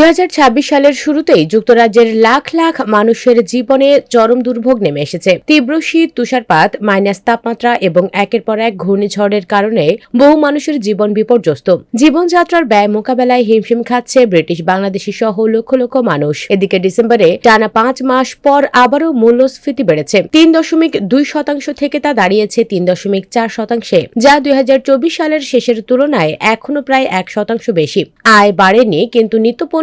দুই হাজার ছাব্বিশ সালের শুরুতেই যুক্তরাজ্যের লাখ লাখ মানুষের জীবনে চরম দুর্ভোগ নেমে এসেছে। তীব্র শীত, তুষারপাত, মাইনাস তাপমাত্রা এবং একের পর এক ঘূর্ণিঝড়ের কারণে বহু মানুষের জীবন বিপর্যস্ত। জীবনযাত্রার ব্যয় মোকাবেলায় হিমশিম খাচ্ছে ব্রিটিশ, বাংলাদেশি সহ লক্ষ লক্ষ মানুষ। এদিকে ডিসেম্বরে টানা পাঁচ মাস পর আবারও মূল্যস্ফীতি বেড়েছে। তিন দশমিক দুই শতাংশ থেকে তা দাঁড়িয়েছে তিন দশমিক চার শতাংশে, যা দুই হাজার চব্বিশ সালের শেষের তুলনায় এখনও প্রায় এক শতাংশ বেশি। আয় বাড়েনি, কিন্তু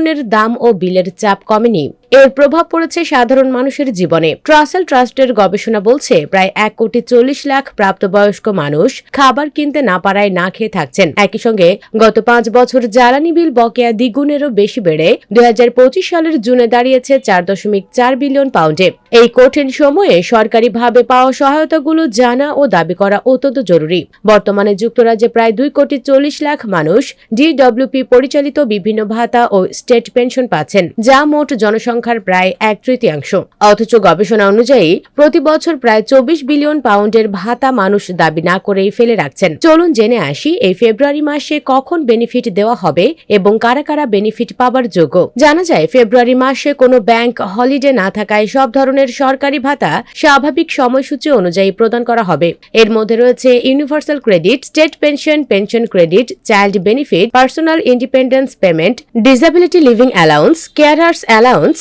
নিত্যপণ্যের দাম ও বিলের চাপ কমেনি। এর প্রভাব পড়েছে সাধারণ মানুষের জীবনে। ট্রাসেল ট্রাস্টের গবেষণা বলছে, প্রায় এক কোটি চল্লিশ লাখ প্রাপ্তবয়স্ক মানুষ খাবার কিনতে না পারায় না খেয়ে থাকছেন। একই সঙ্গে গত পাঁচ বছর জ্বালানি বিল বকেয়া দ্বিগুণেরও বেশি বেড়ে দুই সালের জুনে দাঁড়িয়েছে চার দশমিক চার বিলিয়ন পাউন্ডে। এই কঠিন সময়ে সরকারিভাবে পাওয়া সহায়তাগুলো জানা ও দাবি করা অত্যন্ত জরুরি। বর্তমানে যুক্তরাজ্যে প্রায় দুই কোটি চল্লিশ লাখ মানুষ ডিডব্লিউপি পরিচালিত বিভিন্ন ভাতা ও স্টেট পেনশন পাচ্ছেন, যা মোট জনসংখ্যার প্রায় এক তৃতীয়াংশ। অথচ গবেষণা অনুযায়ী, প্রতি বছর প্রায় চব্বিশ বিলিয়ন পাউন্ডের ভাতা মানুষ দাবি না করেই ফেলে রাখছেন। চলুন জেনে আসি, এই ফেব্রুয়ারি মাসে কখন বেনিফিট দেওয়া হবে এবং কারা কারা বেনিফিট পাবার যোগ্য? জানা যায়, ফেব্রুয়ারি মাসে কোনো ব্যাংক হলিডে না থাকায় সব ধরনের সরকারি ভাতা স্বাভাবিক সময়সূচি অনুযায়ী প্রদান করা হবে। এর মধ্যে রয়েছে universal credit, state pension pension credit, child benefit, personal independence payment disability living allowance, carers allowance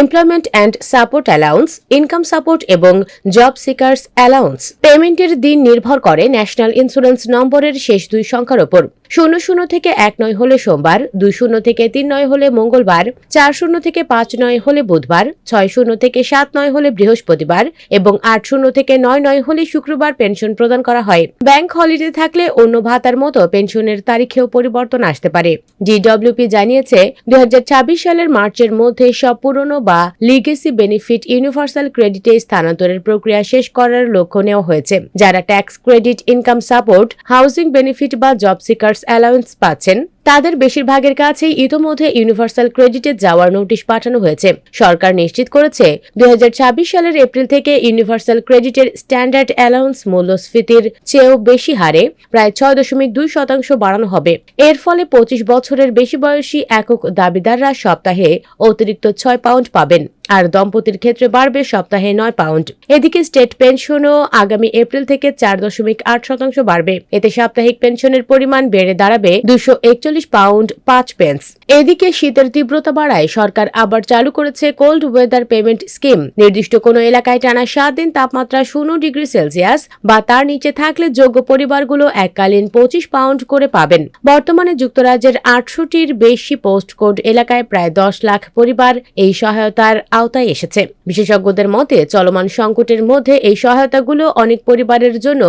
employment and support allowance income support এবং জব সিকার্স অ্যালাউন্স পেমেন্টের দিন নির্ভর করে ন্যাশনাল ইন্স্যুরেন্স নম্বরের শেষ দুই সংখ্যার ওপর। শূন্য শূন্য থেকে এক নয় হলে সোমবার, দুই শূন্য থেকে তিন নয় হলে মঙ্গলবার, চার শূন্য থেকে পাঁচ নয় হলে বুধবার, ছয় শূন্য থেকে সাত নয় হলে বৃহস্পতিবার এবং আট শূন্য থেকে নয় নয় হলে শুক্রবার পেনশন প্রদান করা হয়। ব্যাংক হলিডে থাকলে অন্য ভাতার মতো পেনশনের তারিখেও পরিবর্তন আসতে পারে। ডিডব্লিউপি জানিয়েছে দু হাজার ছাব্বিশ সালের মার্চের মধ্যে সব পুরনো বা লিগেসি বেনিফিট ইউনিভার্সাল ক্রেডিটে স্থানান্তরের প্রক্রিয়া শেষ করার লক্ষ্য নেওয়া হয়েছে। যারা tax credit income support housing benefit বা জব সিকার্স অ্যালাউন্স পাচ্ছেন তাদের বেশিরভাগের কাছেই ইতোমধ্যে ইউনিভার্সাল ক্রেডিটে যাওয়ার নোটিশ পাঠানো হয়েছে। সরকার নিশ্চিত করেছে, দুই হাজার ছাব্বিশ সালের এপ্রিল থেকে ইউনিভার্সাল ক্রেডিটের স্ট্যান্ডার্ড অ্যালাউন্স মূল্যস্ফীতির চেয়েও বেশি হারে প্রায় ছয় দশমিক দুই শতাংশ বাড়ানো হবে। এর ফলে পঁচিশ বছরের বেশি বয়সী একক দাবিদাররা সপ্তাহে অতিরিক্ত ছয় পাউন্ড পাবেন। আর দম্পতির ক্ষেত্রে বাড়বে সপ্তাহে নয় পাউন্ড। এদিকে স্টেট পেনশনও আগামী এপ্রিল থেকে চার দশমিক আট শতাংশ বাড়বে। এতে সাপ্তাহিক পেনশনের পরিমাণ বেড়ে দাঁড়াবে দুশো একচল্লিশ পাউন্ড পাঁচ পেন্স। এদিকে শীতের তীব্রতা বাড়ায় সরকার আবার চালু করেছে কোল্ড ওয়েদার পেমেন্ট স্কিম। নির্দিষ্ট কোনো এলাকায় টানা সাত দিন তাপমাত্রা শূন্য ডিগ্রি সেলসিয়াস বা তার নিচে থাকলে যোগ্য পরিবারগুলো এককালীন পঁচিশ পাউন্ড করে পাবেন। বর্তমানে যুক্তরাজ্যের আটশোটির বেশি পোস্ট কোড এলাকায় প্রায় দশ লাখ পরিবার এই সহায়তার আওতায় এসেছে। বিশেষজ্ঞদের মতে, চলমান সংকটের মধ্যে এই সহায়তাগুলো অনেক পরিবারের জন্য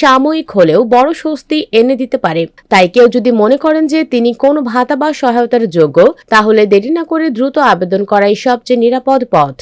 সাময়িক হলেও বড় স্বস্তি এনে দিতে পারে। তাই কেউ যদি মনে করেন যে তিনি কোন ভাতা বা সহায়তার যোগ্য, তাহলে দেরি না করে দ্রুত আবেদন করাই সবচেয়ে নিরাপদ পথ।